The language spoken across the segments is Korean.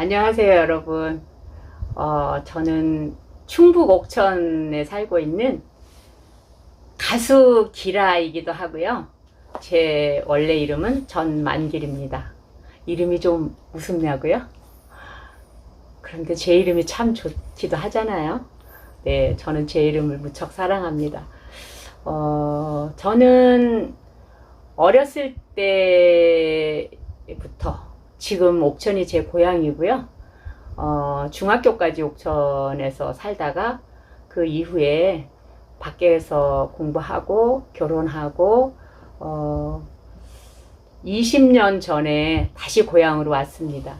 안녕하세요, 여러분. 어, 저는 충북 옥천에 살고 있는 가수 기라이기도 하고요. 제 원래 이름은 전만길입니다. 이름이 좀 무섭냐고요? 그런데 제 이름이 참 좋기도 하잖아요. 네, 저는 제 이름을 무척 사랑합니다. 어, 저는 어렸을 때부터 지금 옥천이 제 고향이고요. 어, 중학교까지 옥천에서 살다가 그 이후에 밖에서 공부하고 결혼하고 어, 20년 전에 다시 고향으로 왔습니다.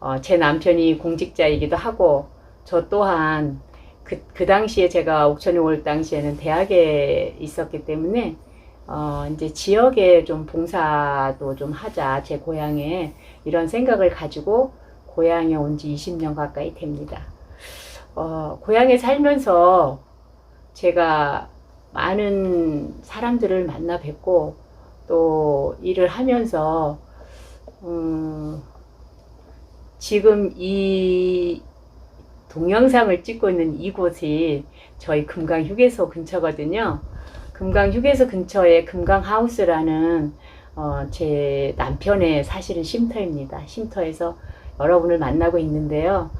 어, 제 남편이 공직자이기도 하고 저 또한 그, 그 당시에 제가 옥천에 올 당시에는 대학에 있었기 때문에 어, 이제 지역에 좀 봉사도 좀 하자, 제 고향에 이런 생각을 가지고 고향에 온 지 20년 가까이 됩니다. 어, 고향에 살면서 제가 많은 사람들을 만나 뵙고 또 일을 하면서, 음, 지금 이 동영상을 찍고 있는 이곳이 저희 금강 휴게소 근처거든요. 금강 휴게소 근처에 금강 하우스라는 어, 제 남편의 사실은 쉼터입니다. 쉼터에서 여러분을 만나고 있는데요.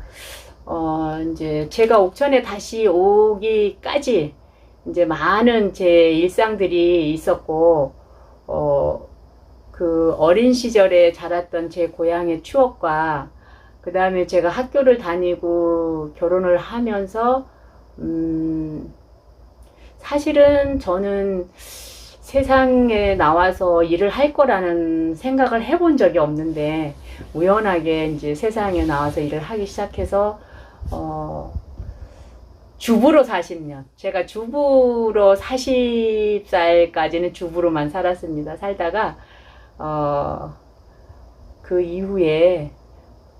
어, 이제 제가 옥천에 다시 오기까지 이제 많은 제 일상들이 있었고, 어, 그 어린 시절에 자랐던 제 고향의 추억과 그 다음에 제가 학교를 다니고 결혼을 하면서, 음, 사실은 저는 세상에 나와서 일을 할 거라는 생각을 해본 적이 없는데 우연하게 이제 세상에 나와서 일을 하기 시작해서 어 주부로 40년 제가 주부로 40살까지는 주부로만 살았습니다. 살다가 어 그 이후에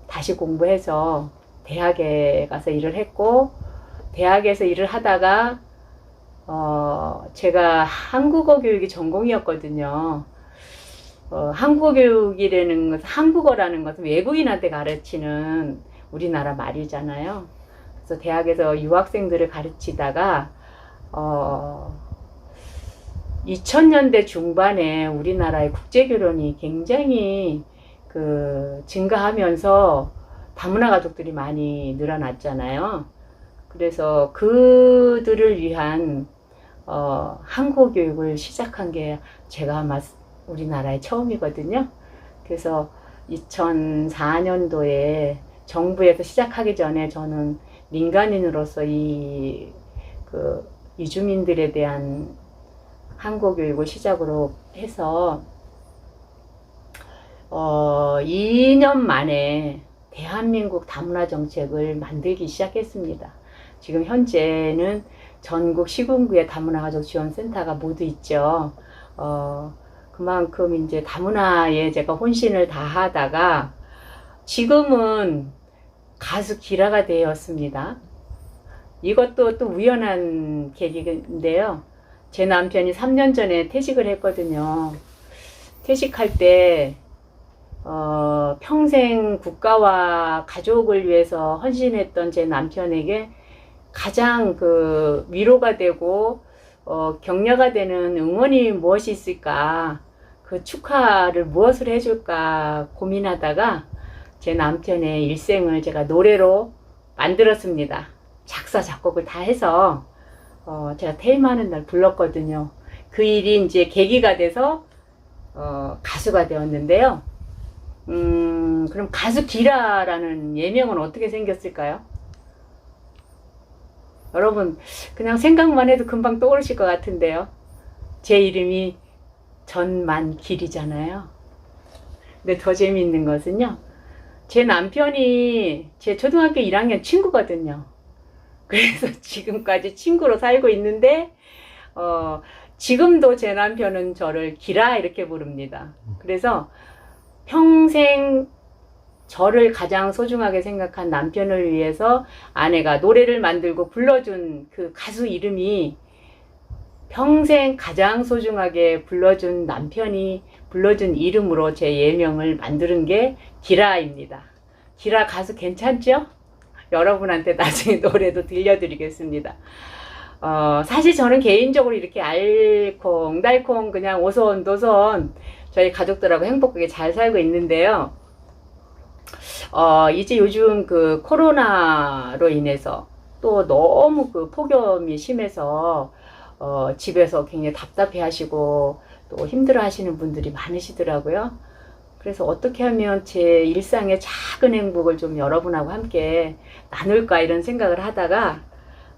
다시 공부해서 대학에 가서 일을 했고 대학에서 일을 하다가 어, 제가 한국어 교육이 전공이었거든요. 어, 한국어 교육이라는 것은, 한국어라는 것은 외국인한테 가르치는 우리나라 말이잖아요. 그래서 대학에서 유학생들을 가르치다가, 어, 2000년대 중반에 우리나라의 국제결혼이 굉장히 그 증가하면서 다문화 가족들이 많이 늘어났잖아요. 그래서 그들을 위한 어, 한국 교육을 시작한 게 제가 아마 우리나라에 처음이거든요. 그래서 2004년도에 정부에서 시작하기 전에 저는 민간인으로서 이, 그, 이주민들에 대한 한국 교육을 시작으로 해서, 어, 2년 만에 대한민국 다문화 정책을 만들기 시작했습니다. 지금 현재는 전국 시군구에 다문화 가족 지원 센터가 모두 있죠. 어, 그만큼 이제 다문화에 제가 혼신을 다하다가 지금은 가수 기라가 되었습니다. 이것도 또 우연한 계기인데요. 제 남편이 3년 전에 퇴직을 했거든요. 퇴직할 때, 어, 평생 국가와 가족을 위해서 헌신했던 제 남편에게 가장 그 위로가 되고 어, 격려가 되는 응원이 무엇이 있을까 그 축하를 무엇을 해줄까 고민하다가 제 남편의 일생을 제가 노래로 만들었습니다. 작사 작곡을 다 해서 어, 제가 퇴임하는 날 불렀거든요. 그 일이 이제 계기가 돼서 어, 가수가 되었는데요. 음, 그럼 가수 기라라는 예명은 어떻게 생겼을까요? 여러분 그냥 생각만 해도 금방 떠오르실 것 같은데요. 제 이름이 전만길이잖아요. 근데 더 재미있는 것은요. 제 남편이 제 초등학교 1학년 친구거든요. 그래서 지금까지 친구로 살고 있는데 어, 지금도 제 남편은 저를 기라 이렇게 부릅니다. 그래서 평생 저를 가장 소중하게 생각한 남편을 위해서 아내가 노래를 만들고 불러준 그 가수 이름이 평생 가장 소중하게 불러준 남편이 불러준 이름으로 제 예명을 만드는 게 기라입니다. 기라 가수 괜찮죠? 여러분한테 나중에 노래도 들려드리겠습니다. 어, 사실 저는 개인적으로 이렇게 알콩, 달콩, 그냥 오손, 도손, 저희 가족들하고 행복하게 잘 살고 있는데요. 어, 이제 요즘 그 코로나로 인해서 또 너무 그 폭염이 심해서 어, 집에서 굉장히 답답해 하시고 또 힘들어 하시는 분들이 많으시더라고요. 그래서 어떻게 하면 제 일상의 작은 행복을 좀 여러분하고 함께 나눌까 이런 생각을 하다가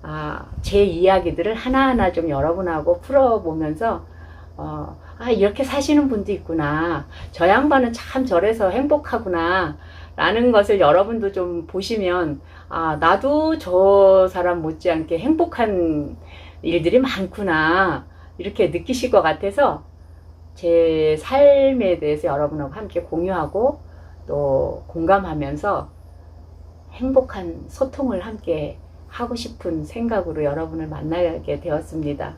아, 제 이야기들을 하나하나 좀 여러분하고 풀어보면서 어, 아, 이렇게 사시는 분도 있구나. 저 양반은 참 저래서 행복하구나. 라는 것을 여러분도 좀 보시면, 아, 나도 저 사람 못지않게 행복한 일들이 많구나. 이렇게 느끼실 것 같아서 제 삶에 대해서 여러분하고 함께 공유하고 또 공감하면서 행복한 소통을 함께 하고 싶은 생각으로 여러분을 만나게 되었습니다.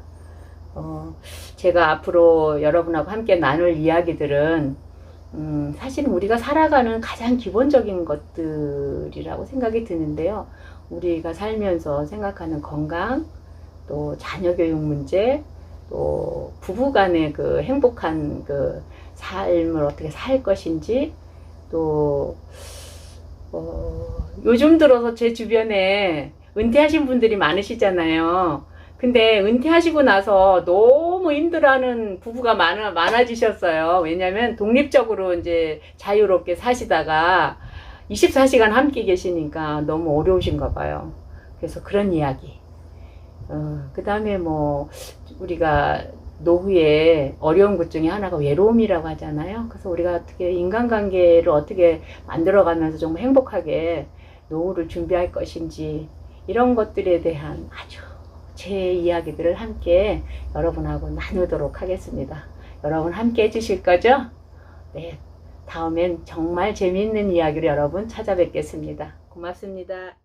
어, 제가 앞으로 여러분하고 함께 나눌 이야기들은 음, 사실 우리가 살아가는 가장 기본적인 것들이라고 생각이 드는데요. 우리가 살면서 생각하는 건강, 또 자녀 교육 문제, 또 부부 간의 그 행복한 그 삶을 어떻게 살 것인지, 또, 어, 요즘 들어서 제 주변에 은퇴하신 분들이 많으시잖아요. 근데 은퇴하시고 나서 너무 힘들어하는 부부가 많아, 많아지셨어요. 왜냐면 독립적으로 이제 자유롭게 사시다가 24시간 함께 계시니까 너무 어려우신가 봐요. 그래서 그런 이야기. 어, 그 다음에 뭐, 우리가 노후에 어려운 것 중에 하나가 외로움이라고 하잖아요. 그래서 우리가 어떻게 인간관계를 어떻게 만들어가면서 정말 행복하게 노후를 준비할 것인지 이런 것들에 대한 아주 제 이야기들을 함께 여러분하고 나누도록 하겠습니다. 여러분 함께 해주실 거죠? 네. 다음엔 정말 재미있는 이야기로 여러분 찾아뵙겠습니다. 고맙습니다.